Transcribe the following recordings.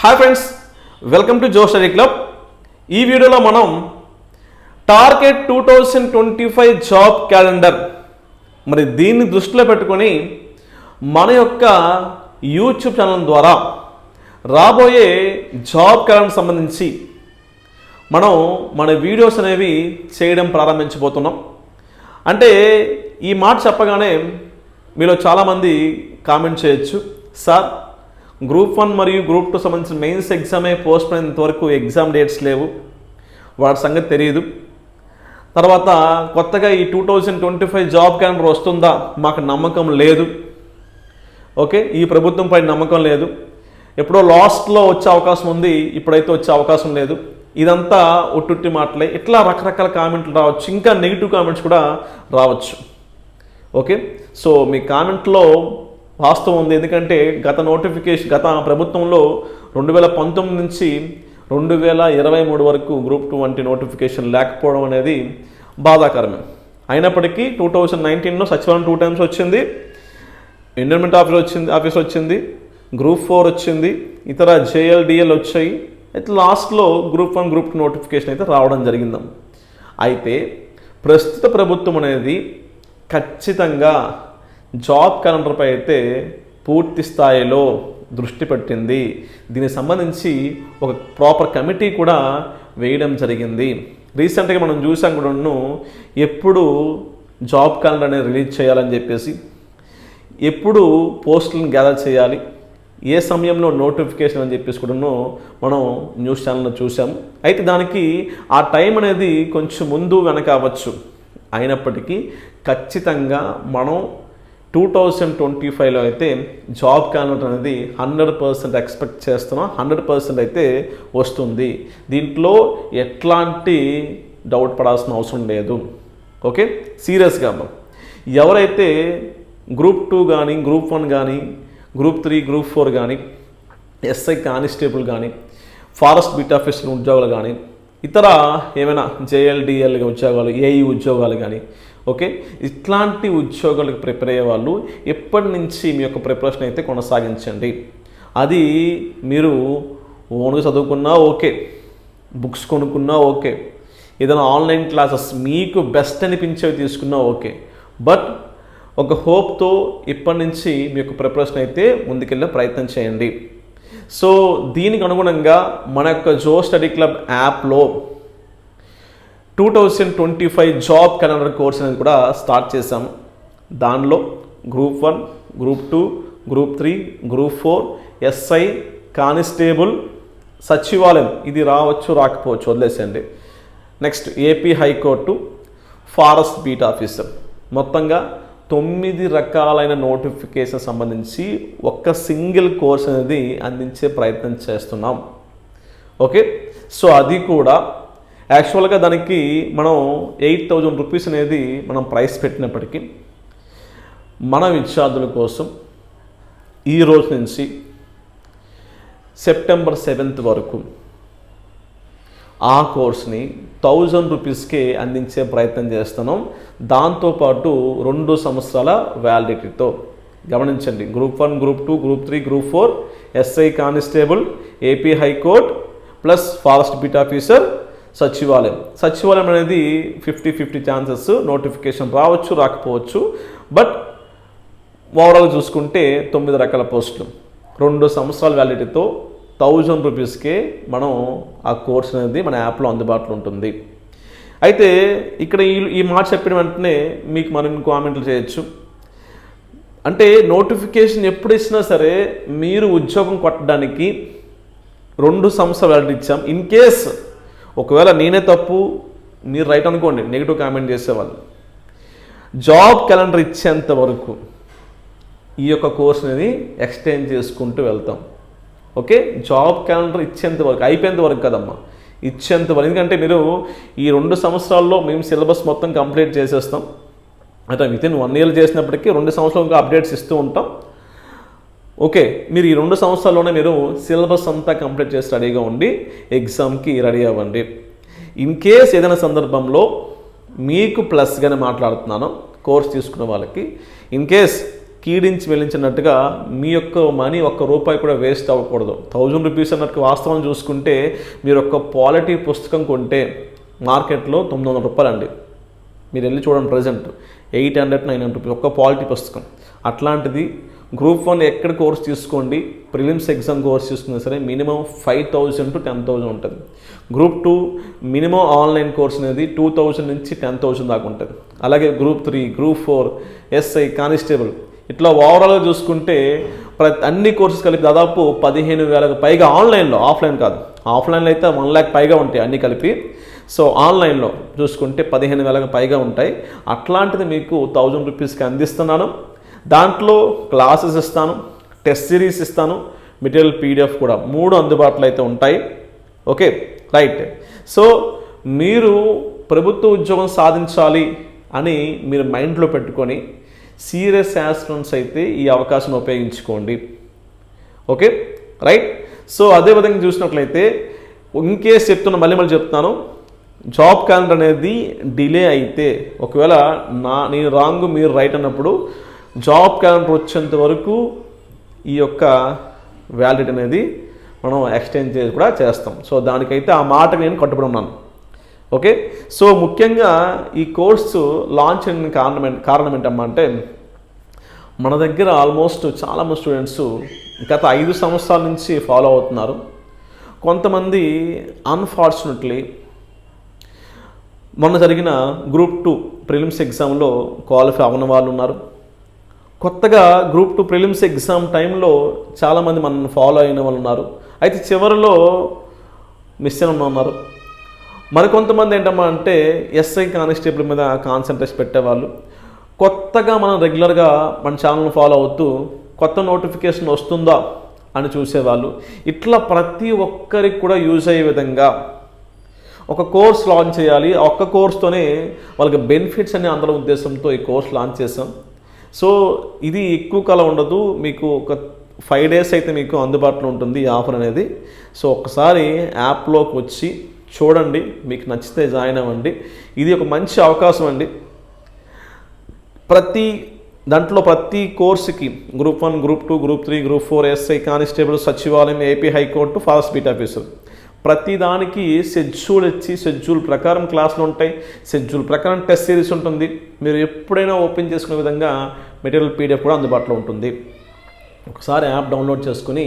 Hi friends welcome to Jo study club ఈ వీడియోలో మనం target two thousand twenty five job calendar మరి దీన్ని దృష్టిలో పెట్టుకొని మన యొక్క యూట్యూబ్ ఛానల్ ద్వారా రాబోయే జాబ్ క్యాలెండర్ సంబంధించి మనం మన వీడియోస్ అనేవి చేయడం ప్రారంభించబోతున్నాం. అంటే ఈ మాట చెప్పగానే మీలో చాలామంది కామెంట్ చేయొచ్చు. సార్ గ్రూప్ వన్ మరియు గ్రూప్ టూ సంబంధించిన మెయిన్స్ ఎగ్జామే పోస్ట్ అయినంత వరకు ఎగ్జామ్ డేట్స్ లేవు. వాటి సంగతి తెలియదు తర్వాత కొత్తగా ఈ two thousand twenty five job calendar వస్తుందా? మాకు నమ్మకం లేదు. ఓకే? ఈ ప్రభుత్వంపై నమ్మకం లేదు. ఎప్పుడో లాస్ట్లో వచ్చే అవకాశం ఉంది. ఇప్పుడైతే వచ్చే అవకాశం లేదు. ఇదంతా ఒట్టుట్టి మాటలే. ఇట్లా రకరకాల కామెంట్లు రావచ్చు. ఇంకా నెగిటివ్ కామెంట్స్ కూడా రావచ్చు. ఓకే? సో మీ కామెంట్లో వాస్తవం ఉంది. ఎందుకంటే గత నోటిఫికేషన్ గత ప్రభుత్వంలో రెండు వేల పంతొమ్మిది నుంచి రెండు వేల ఇరవై మూడు వరకు గ్రూప్ టూ వంటి నోటిఫికేషన్ లేకపోవడం అనేది బాధాకరమే. అయినప్పటికీ టూ థౌజండ్ నైన్టీన్లో సచివాలయం టూ టైమ్స్ వచ్చింది. ఎండోమెంట్ ఆఫీస్ వచ్చింది ఆఫీస్ వచ్చింది గ్రూప్ ఫోర్ వచ్చింది ఇతర జేఎల్డిఎల్ వచ్చాయి. అయితే లాస్ట్లో group one group two notification అయితే రావడం జరిగిందాం. అయితే ప్రస్తుత ప్రభుత్వం అనేది ఖచ్చితంగా జాబ్ క్యాలెండర్పై అయితే పూర్తి స్థాయిలో దృష్టి పెట్టింది. దీనికి సంబంధించి ఒక ప్రాపర్ కమిటీ కూడా వేయడం జరిగింది. రీసెంట్గా మనం చూసాం కూడాను ఎప్పుడు జాబ్ క్యాలెండర్ అనేది రిలీజ్ చేయాలని చెప్పేసి ఎప్పుడు పోస్టులను గ్యాదర్ చేయాలి ఏ సమయంలో నోటిఫికేషన్ అని చెప్పేసి కూడాను మనం న్యూస్ ఛానల్లో చూసాం. అయితే దానికి ఆ టైం అనేది కొంచెం ముందు వెనక అవ్వచ్చు. అయినప్పటికీ ఖచ్చితంగా మనం టూ థౌజండ్ ట్వంటీ ఫైవ్లో అయితే జాబ్ క్యాలెండర్ అనేది హండ్రెడ్ పర్సెంట్ ఎక్స్పెక్ట్ చేస్తున్నాం. హండ్రెడ్ పర్సెంట్ అయితే వస్తుంది. దీంట్లో ఎట్లాంటి డౌట్ పడాల్సిన అవసరం లేదు. ఓకే? సీరియస్గా అమ్మ. ఎవరైతే గ్రూప్ టూ కానీ గ్రూప్ వన్ కానీ గ్రూప్ త్రీ గ్రూప్ ఫోర్ కానీ ఎస్ఐ కానిస్టేబుల్ కానీ ఫారెస్ట్ బీట్ ఆఫీసర్ ఉద్యోగాలు కానీ ఇతర ఏమైనా జేఎల్డిఎల్ ఉద్యోగాలు ఏఈ ఉద్యోగాలు కానీ ఓకే? ఇట్లాంటి ఉద్యోగాలకు ప్రిపేర్ అయ్యే వాళ్ళు ఎప్పటి నుంచి మీ యొక్క ప్రిపరేషన్ అయితే కొనసాగించండి. అది మీరు ఓన్గా చదువుకున్నా ఓకే. బుక్స్ కొనుక్కున్నా ఓకే. ఏదైనా ఆన్లైన్ క్లాసెస్ మీకు బెస్ట్ అనిపించేవి తీసుకున్నా ఓకే. బట్ ఒక హోప్తో ఇప్పటి నుంచి మీ యొక్క ప్రిపరేషన్ అయితే ముందుకెళ్ళే ప్రయత్నం చేయండి. సో దీనికి అనుగుణంగా మన యొక్క జో స్టడీ క్లబ్ యాప్లో two thousand twenty five job calendar course అనేది కూడా స్టార్ట్ చేశాం. దానిలో group one group two group three group four SI constable సచివాలయం. ఇది రావచ్చు రాకపోవచ్చు వదిలేసేయండి. Next AP high court forest beat officer. మొత్తంగా తొమ్మిది రకాలైన నోటిఫికేషన్ సంబంధించి ఒక్క సింగిల్ కోర్స్ అనేది అందించే ప్రయత్నం చేస్తున్నాం. ఓకే? సో అది కూడా యాక్చువల్గా దానికి మనం ఎయిట్ థౌజండ్ రూపీస్ అనేది మనం ప్రైస్ పెట్టినప్పటికీ మన విద్యార్థుల కోసం ఈ రోజు నుంచి సెప్టెంబర్ సెవెంత్ వరకు ఆ కోర్స్ని థౌజండ్ రూపీస్కే అందించే ప్రయత్నం చేస్తున్నాం. దాంతోపాటు రెండు సంవత్సరాల వ్యాలిడిటీతో గమనించండి. Group one group two group three group four SI constable AP high court plus forest beat officer సచివాలయం. సచివాలయం అనేది ఫిఫ్టీ ఫిఫ్టీ ఛాన్సెస్ నోటిఫికేషన్ రావచ్చు రాకపోవచ్చు. బట్ ఓవరాల్ చూసుకుంటే తొమ్మిది రకాల పోస్టులు. రెండు సంవత్సరాల వ్యాలిడిటీతో థౌజండ్ రూపీస్కే మనం ఆ కోర్స్ అనేది మన యాప్లో అందుబాటులో ఉంటుంది. అయితే ఇక్కడ ఈ ఈ మాట చెప్పిన వెంటనే మీకు మనం కామెంట్లు చేయొచ్చు. అంటే నోటిఫికేషన్ ఎప్పుడు ఇచ్చినా సరే మీరు ఉద్యోగం కొట్టడానికి రెండు సంవత్సరాలు ఇచ్చాం. ఇన్ కేస్ ఒకవేళ నేనే తప్పు మీరు రైట్ అనుకోండి నెగిటివ్ కామెంట్ చేసేవాళ్ళు. జాబ్ క్యాలెండర్ ఇచ్చేంత వరకు ఈ యొక్క కోర్స్ అనేది ఎక్స్టెండ్ చేసుకుంటూ వెళ్తాం. ఓకే జాబ్ క్యాలెండర్ ఇచ్చేంత వరకు అయిపోయేంత వరకు కదమ్మా. ఇచ్చేంత వరకు. ఎందుకంటే మీరు ఈ రెండు సంవత్సరాల్లో మేము సిలబస్ మొత్తం కంప్లీట్ చేసేస్తాం. అంటే విత్ ఇన్ వన్ ఇయర్ చేసినప్పటికీ రెండు సంవత్సరాలు ఇంకా అప్డేట్స్ ఇస్తూ ఉంటాం. ఓకే మీరు ఈ రెండు సంవత్సరాల్లోనే మీరు సిలబస్ అంతా కంప్లీట్ చేసి రెడీగా ఉండి ఎగ్జామ్కి రెడీ అవ్వండి. ఇన్ కేస్ ఏదైనా సందర్భంలో మీకు ప్లస్గానే మాట్లాడుతున్నాను కోర్స్ తీసుకున్న వాళ్ళకి. ఇన్ కేస్ కీడించి వెళ్ళించినట్టుగా మీ యొక్క మనీ ఒక్క రూపాయి కూడా వేస్ట్ అవ్వకూడదు. థౌజండ్ రూపీస్ అన్నట్టు వాస్తవం చూసుకుంటే మీరు ఒక క్వాలిటీ పుస్తకం కొంటే మార్కెట్లో తొమ్మిది వందల రూపాయలు అండి మీరు వెళ్ళి చూడండి present eight hundred nine hundred rupees ఒక్క క్వాలిటీ పుస్తకం. అట్లాంటిది గ్రూప్ వన్ ఎక్కడ కోర్స్ తీసుకోండి ప్రిలిమ్స్ ఎగ్జామ్ కోర్స్ తీసుకున్నా సరే minimum five thousand to ten thousand ఉంటుంది. Group two minimum online course అనేది టూ థౌజండ్ నుంచి టెన్ థౌజండ్ దాకా ఉంటుంది. అలాగే group three group four SI constable. ఇట్లా ఓవరాల్గా చూసుకుంటే ప్రతి అన్ని కోర్సెస్ కలిపి దాదాపు పదిహేను వేలకు పైగా ఆన్లైన్లో ఆఫ్లైన్ కాదు. ఆఫ్లైన్లో అయితే వన్ ల్యాక్ పైగా ఉంటాయి అన్ని కలిపి. సో ఆన్లైన్లో చూసుకుంటే పదిహేను వేలకు పైగా ఉంటాయి. అట్లాంటిది మీకు థౌజండ్ రూపీస్కి అందిస్తున్నాను. దాంట్లో క్లాసెస్ ఇస్తాను టెస్ట్ సిరీస్ ఇస్తాను మెటీరియల్ పీడిఎఫ్ కూడా మూడు అందుబాటులో అయితే ఉంటాయి. Okay right. సో మీరు ప్రభుత్వ ఉద్యోగం సాధించాలి అని మీరు మైండ్లో పెట్టుకొని సీరియస్ యాస్పిరెంట్స్ అయితే ఈ అవకాశం ఉపయోగించుకోండి. Okay right. సో అదేవిధంగా చూసినట్లయితే ఇంకేస్ చెప్తున్నా మళ్ళీ మళ్ళీ చెప్తున్నాను జాబ్ క్యాలెండర్ అనేది డిలే అయితే ఒకవేళ నా నేను రాంగ్ మీరు రైట్ అన్నప్పుడు జాబ్ క్యాలెండర్ వచ్చేంత వరకు ఈ యొక్క వ్యాలిడిటీ అనేది మనం ఎక్స్టెండ్ చేసి కూడా చేస్తాం. సో దానికైతే ఆ మాట నేను కట్టుబడి ఉన్నాను ఓకే? సో ముఖ్యంగా ఈ కోర్సు లాంచ్ అయిన కారణం కారణం ఏంటమ్మా అంటే మన దగ్గర ఆల్మోస్ట్ చాలామంది స్టూడెంట్స్ గత ఐదు సంవత్సరాల నుంచి ఫాలో అవుతున్నారు. కొంతమంది అన్ఫార్చునేట్లీ మొన్న జరిగిన గ్రూప్ టూ ప్రిలిమ్స్ ఎగ్జామ్లో క్వాలిఫై అవ్వని వాళ్ళు ఉన్నారు. కొత్తగా గ్రూప్ టూ ప్రిలిమ్స్ ఎగ్జామ్ టైంలో చాలామంది మనల్ని ఫాలో అయిన వాళ్ళు ఉన్నారు. అయితే చివరిలో మిస్ అయిన ఉన్నారు. మరికొంతమంది ఏంటమ్మా అంటే ఎస్ఐ కానిస్టేబుల్ మీద కాన్సన్ట్రేషన్ పెట్టేవాళ్ళు. కొత్తగా మనం రెగ్యులర్గా మన ఛానల్ని ఫాలో అవుతూ కొత్త నోటిఫికేషన్ వస్తుందా అని చూసేవాళ్ళు. ఇట్లా ప్రతి ఒక్కరికి కూడా యూజ్ అయ్యే విధంగా ఒక కోర్స్ లాంచ్ చేయాలి. ఒక్క కోర్స్తోనే వాళ్ళకి బెనిఫిట్స్ అనే అందరం ఉద్దేశంతో ఈ కోర్స్ లాంచ్ చేసాం సో ఇది ఎక్కువ కాలం ఉండదు. మీకు ఒక ఫైవ్ డేస్ అయితే మీకు అందుబాటులో ఉంటుంది ఈ ఆఫర్ అనేది. సో ఒకసారి యాప్లోకి వచ్చి చూడండి. మీకు నచ్చితే జాయిన్ అవ్వండి. ఇది ఒక మంచి అవకాశం అండి. ప్రతి దాంట్లో ప్రతి కోర్సుకి group one group two group three group four SI constable సచివాలయం AP high court forest beat officer ప్రతిదానికి షెడ్యూల్ ఇచ్చి షెడ్యూల్ ప్రకారం క్లాసులు ఉంటాయి. షెడ్యూల్ ప్రకారం టెస్ట్ సిరీస్ ఉంటుంది. మీరు ఎప్పుడైనా ఓపెన్ చేసుకునే విధంగా మెటీరియల్ పీడిఎఫ్ కూడా అందుబాటులో ఉంటుంది. ఒకసారి యాప్ డౌన్లోడ్ చేసుకుని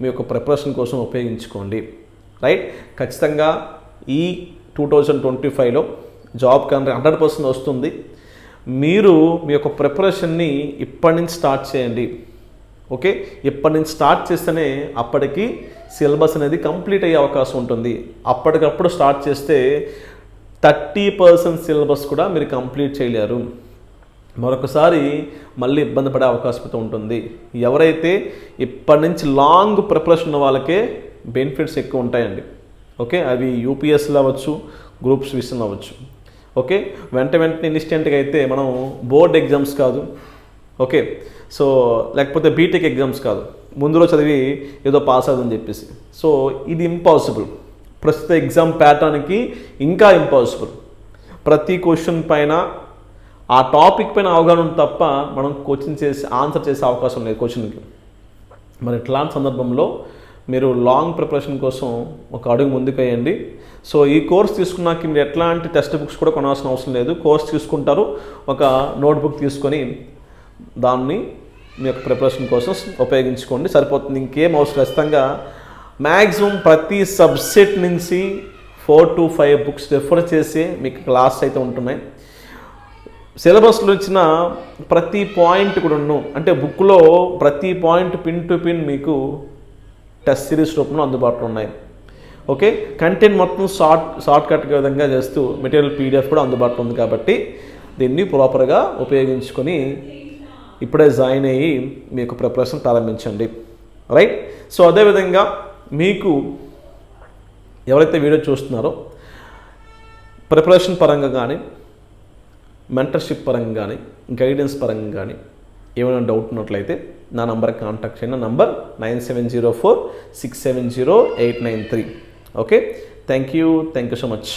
మీ యొక్క ప్రిపరేషన్ కోసం ఉపయోగించుకోండి. రైట్ ఖచ్చితంగా ఈ టూ థౌజండ్ ట్వంటీ ఫైవ్లో జాబ్ కానీ హండ్రెడ్ పర్సెంట్ వస్తుంది. మీరు మీ యొక్క ప్రిపరేషన్ని ఇప్పటి నుంచి స్టార్ట్ చేయండి. ఓకే? ఇప్పటి నుంచి స్టార్ట్ చేస్తేనే అప్పటికి సిలబస్ అనేది కంప్లీట్ అయ్యే అవకాశం ఉంటుంది. అప్పటికప్పుడు స్టార్ట్ చేస్తే థర్టీ పర్సెంట్ సిలబస్ కూడా మీరు కంప్లీట్ చేయలేరు. మరొకసారి మళ్ళీ ఇబ్బంది పడే అవకాశం అయితే ఉంటుంది. ఎవరైతే ఇప్పటి నుంచి లాంగ్ ప్రిపరేషన్ ఉన్న వాళ్ళకే బెనిఫిట్స్ ఎక్కువ ఉంటాయండి. ఓకే? అవి యూపీఎస్లో అవ్వచ్చు గ్రూప్స్ విషయంలో అవ్వచ్చు. ఓకే? వెంట వెంటనే ఇన్స్టెంట్గా అయితే మనం బోర్డ్ ఎగ్జామ్స్ కాదు ఓకే. సో లేకపోతే బీటెక్ ఎగ్జామ్స్ కాదు. ముందులో చదివి ఏదో పాస్ అవుతుందని చెప్పేసి. సో ఇది ఇంపాసిబుల్ ప్రస్తుత ఎగ్జామ్ ప్యాటర్న్కి ఇంకా ఇంపాసిబుల్ ప్రతి క్వశ్చన్ పైన ఆ టాపిక్ పైన అవగాహన తప్ప మనం కోచింగ్ చేసి ఆన్సర్ చేసే అవకాశం లేదు క్వశ్చన్కి మరి ఇట్లాంటి సందర్భంలో మీరు లాంగ్ ప్రిపరేషన్ కోసం ఒక అడుగు ముందుకు వేయండి సో ఈ కోర్స్ తీసుకున్నాక మీరు ఎట్లాంటి టెక్స్ట్ బుక్స్ కూడా కొనాల్సిన అవసరం లేదు. కోర్స్ తీసుకుంటారు. ఒక నోట్బుక్ తీసుకొని దాన్ని మీ యొక్క ప్రిపరేషన్ కోసం ఉపయోగించుకోండి. సరిపోతుంది. ఇంకేం అవసరం? ఖచ్చితంగా మ్యాక్సిమం ప్రతి సబ్సెట్ నుంచి four to five books refer చేసి మీకు క్లాస్ అయితే ఉంటున్నాయి. సిలబస్లో ఇచ్చిన ప్రతి పాయింట్ కూడా అంటే బుక్లో ప్రతి పాయింట్ పిన్ టు పిన్ మీకు టెస్ట్ సిరీస్ రూపంలో అందుబాటులో ఉన్నాయి. ఓకే? కంటెంట్ మొత్తం షార్ట్ షార్ట్ కట్ విధంగా చేస్తూ మెటీరియల్ పీడిఎఫ్ కూడా అందుబాటులో ఉంది కాబట్టి దీన్ని ప్రాపర్గా ఉపయోగించుకొని ఇప్పుడే జాయిన్ అయ్యి మీ యొక్క ప్రిపరేషన్ ప్రారంభించండి. రైట్ సో అదేవిధంగా మీకు ఎవరైతే వీడియో చూస్తున్నారో ప్రిపరేషన్ పరంగా కానీ మెంటర్షిప్ పరంగా కానీ గైడెన్స్ పరంగా కానీ ఏమైనా డౌట్ ఉన్నట్లయితే నా నంబర్కి కాంటాక్ట్ చేయండి. Number nine seven zero four six seven zero eight nine three. Okay thank you thank you so much